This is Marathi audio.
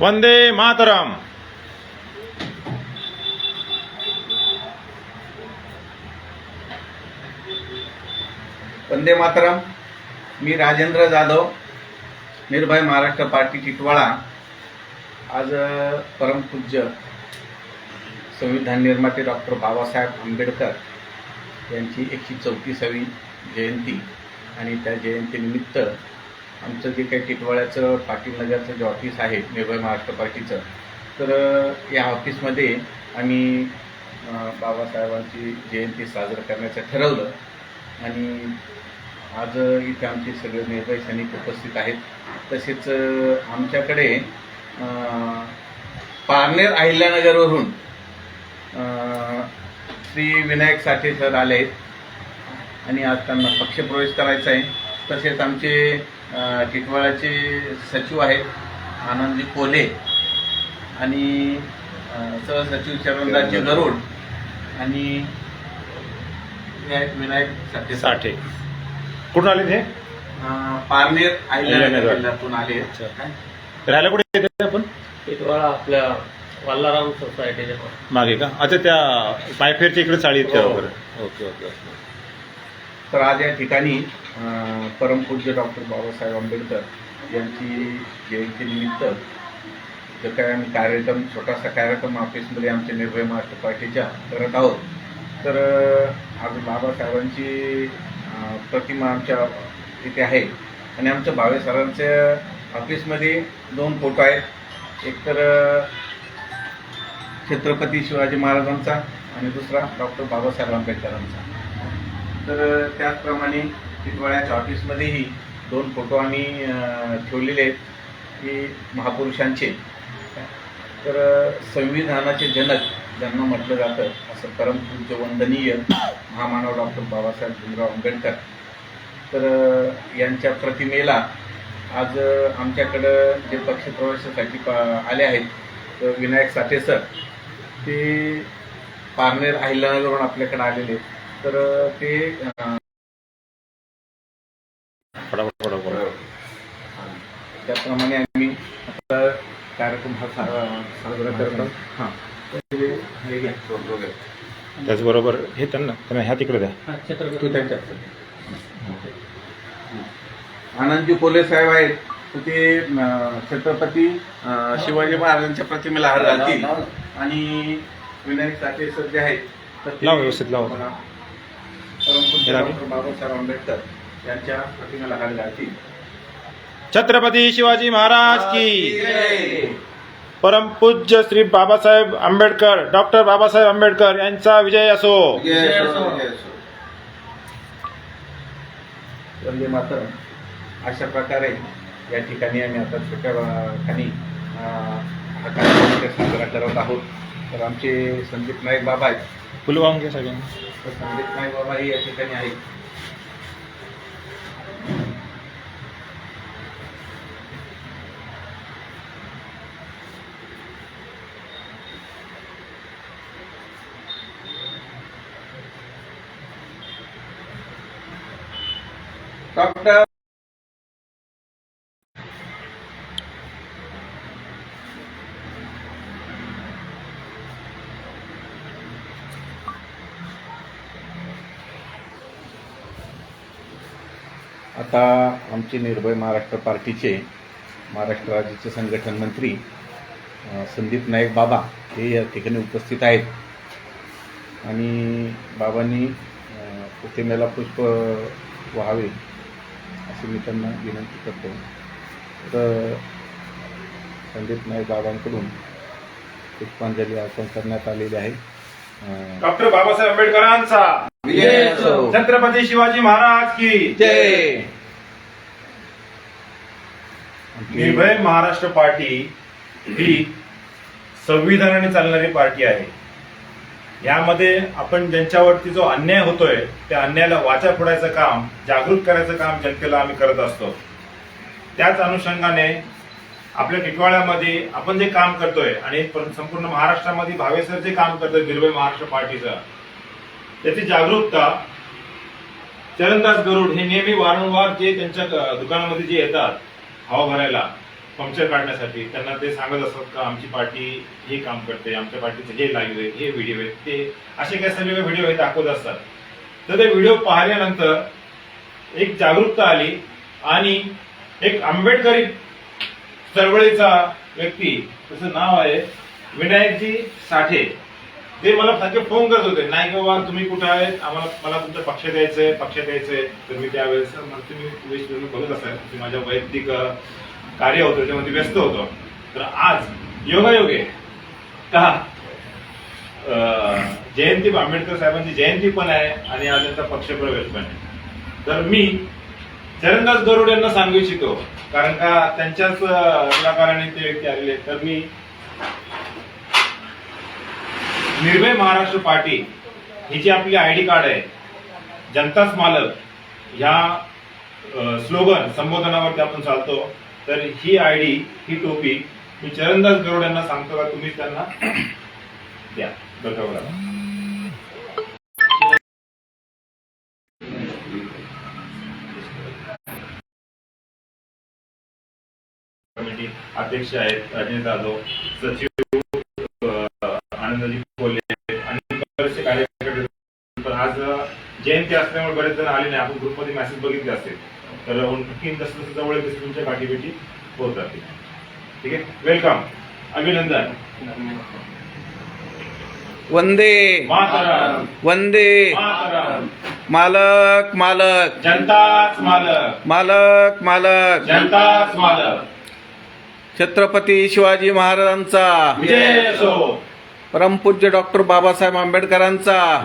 वंदे मातरम. वंदे मातरम. मी राजेंद्र जाधव निर्भय महाराष्ट्र पार्टी टिटवाळा आज परमपूज्य संविधान निर्माते डॉक्टर बाबासाहेब आंबेडकर यांची एकशे चौतीसावी जयंती आणि त्या जयंतीनिमित्त आमचं जे काही टिटवाळ्याचं पाटील नगरचं जे ऑफिस आहे निर्भय महाराष्ट्र पार्टीचं तर या ऑफिसमध्ये आम्ही बाबासाहेबांची जयंती साजरं करण्याचं ठरवलं. आणि आज इथे आमचे सगळे निर्भय सैनिक उपस्थित आहेत. तसेच आमच्याकडे पारनेर अहिल्यानगरवरून श्री विनायक साठे सर आले आहेत आणि आज त्यांना पक्षप्रवेश करायचा आहे. तसेच आमचे अ, टिटवाळ्याचे सचिव आहेत आनंदजी कोल्हे आणि सहसचिव चरणदासजी गरुड आणि विनायक विनायक साठे. साठे. कुठून आले ते? पारनेर. आयल्यानगर जिल्ह्यातून आले. राहायला कुठे येते आपण? इटवाळा आपल्या वल्लाराम सोसायटीच्या मागे. का? अच्छा त्या पायफेरच्या इकडे चाळी आहेत हो. वगैरे. Okay okay. तर आज या ठिकाणी परमपूज्य डॉक्टर बाबासाहेब आंबेडकर यांची जयंतीनिमित्त जो काय आम्ही कार्यक्रम छोटासा कार्यक्रम ऑफिसमध्ये आमच्या निर्भय महाराष्ट्र पार्टीच्या करत आहोत. तर आज बाबासाहेबांची प्रतिमा आमच्या इथे आहे. आणि आमच्या भावे सरांच्या ऑफिसमध्ये दोन फोटो आहेत. एक तर छत्रपती शिवाजी महाराजांचा आणि दुसरा डॉक्टर बाबासाहेब आंबेडकरांचा. तर त्याचप्रमाणे टिटवाळ्याच्या ऑफिसमध्येही दोन फोटो आम्ही ठेवलेले आहेत की महापुरुषांचे तर संविधानाचे जनक ज्यांना म्हटलं जातं असं परमपूज्य वंदनीय महामानव डॉक्टर बाबासाहेब भीमराव आंबेडकर तर यांच्या प्रतिमेला आज आमच्याकडं जे पक्षप्रवेशासाठी पा आले आहेत तर विनायक साठे सर ते पारनेर अहिल्यानगरवरून आपल्याकडे आलेले आहेत. तर ते त्याप्रमाणे आम्ही आता कार्यक्रम हा साजरा करतो. हां. हे. त्याचबरोबर हे त्यांना त्यांना ह्या तिकडे द्या. छत्रपती तू त्यांच्यात आनंदजी कोले साहेब आहेत. तर ते छत्रपती शिवाजी महाराजांच्या प्रतिमेला हार घालतील. आणि विनायक साठे सर जे आहेत तर ते लावा, व्यवस्थित लावा. डॉक्टर बाबासाहेब आंबेडकर यांच्या प्रतिमेला हार घालतील. छत्रपती शिवाजी महाराज की जय. परमपूज्य श्री बाबासाहेब आंबेडकर डॉक्टर बाबासाहेब आंबेडकर यांचा विजय असो. वंदे मातरम. अशा प्रकारे या ठिकाणी आम्ही आता छोट्या खाली हा कार्यक्रम साजरा करत आहोत. तर आमचे संदीप नाईक बाबा आहेत. वाहून घ्या सगळ्यांनी. तर संदीप नाईक बाबाही या ठिकाणी आहेत. डॉक्टर आता आमचे निर्भय महाराष्ट्र पार्टीचे महाराष्ट्र राज्याचे संघटन मंत्री संदीप नाईक बाबा हे या ठिकाणी उपस्थित आहेत. आणि बाबांनी प्रतिमेला पुष्प व्हावे अशी मी त्यांना विनंती करतो. तर संदीप नाईक बाबांकडून पुष्पांजली अर्पण करण्यात आलेली आहे. डॉक्टर बाबासाहेब आंबेडकरांचा. छत्रपती शिवाजी महाराज की जय. निर्भय महाराष्ट्र पार्टी ही संविधानाने चालणारी पार्टी आहे. यामध्ये आपण ज्यांच्यावरती जो अन्याय होतोय त्या अन्यायाला वाचा फोडायचं काम जागृत करायचं काम जनतेला आम्ही करत असतो. त्याच अनुषंगाने आपल्या टिटवाळ्यामध्ये आपण जे काम करतोय आणि संपूर्ण महाराष्ट्रामध्ये भावे सर जे काम करतोय निर्भय महाराष्ट्र पार्टीचं त्याची जागरूकता चरणदास गरुड हे नेहमी वारंवार जे त्यांच्या दुकानामध्ये जे येतात हवा भरायला पंक्चर काढण्यासाठी त्यांना ते सांगत असतात का आमची पार्टी हे काम करते आमच्या पार्टीचे हे लाईव्ह आहे हे व्हिडिओ आहेत ते असे काही सगळे व्हिडिओ हे दाखवत असतात. तर ते व्हिडिओ पाहिल्यानंतर एक जागरूकता आली आणि एक आंबेडकरी चळवळीचा व्यक्ती त्याचं नाव आहे विनायकजी साठे. ते मला सारखे फोन करत होते. नाही बाबा तुम्ही कुठे आहेत? आम्हाला मला तुमच्या पक्ष द्यायचंय पक्ष द्यायचंय. तर मी त्यावेळेस मग तुम्ही वेश बघत असाल की माझ्या वैयक्तिक कार्य होतं त्याच्यामध्ये व्यस्त होतो. तर आज योगायोगे का? जयंती आंबेडकर साहेबांची जयंती पण आहे आणि आज त्यांचा पक्षप्रवेश पण आहे. तर मी चरणदास गरुड यांना सांगू इच्छितो. कारण का त्यांच्याच कलाकाराने पुढाकाराने ते व्यक्ती आलेले तर मी निर्भय महाराष्ट्र पार्टी ही जी आपली आय डी कार्ड आहे जनताच मालक ह्या स्लोगन संबोधनावरती आपण चालतो. तर ही आय डी ही टोपी मी चरणदास गरुड यांना सांगतो का तुम्ही त्यांना द्या. डोक्यावर कमिटी अध्यक्ष आहेत राजेंद्र जाधव सचिव आनंदजी कोल्हे आणि बरेचसे कार्यकर्ते पण आज जयंती असल्यामुळे बरेच जण आले नाही. आपण ग्रुपमध्ये मेसेज बघितले असतील तर आणखी जसं जसं जवळ तसं तुमच्या गाठीभेटी होत राहतील ठीक आहे? वेलकम अभिनंदन. वंदे. मातरम. वंदे. मातरम. मालक मालक. जनताच मालक. मालक मालक. जनताच मालक. छत्रपती शिवाजी महाराजांचा. परमपूज्य डॉक्टर बाबासाहेब आंबेडकरांचा.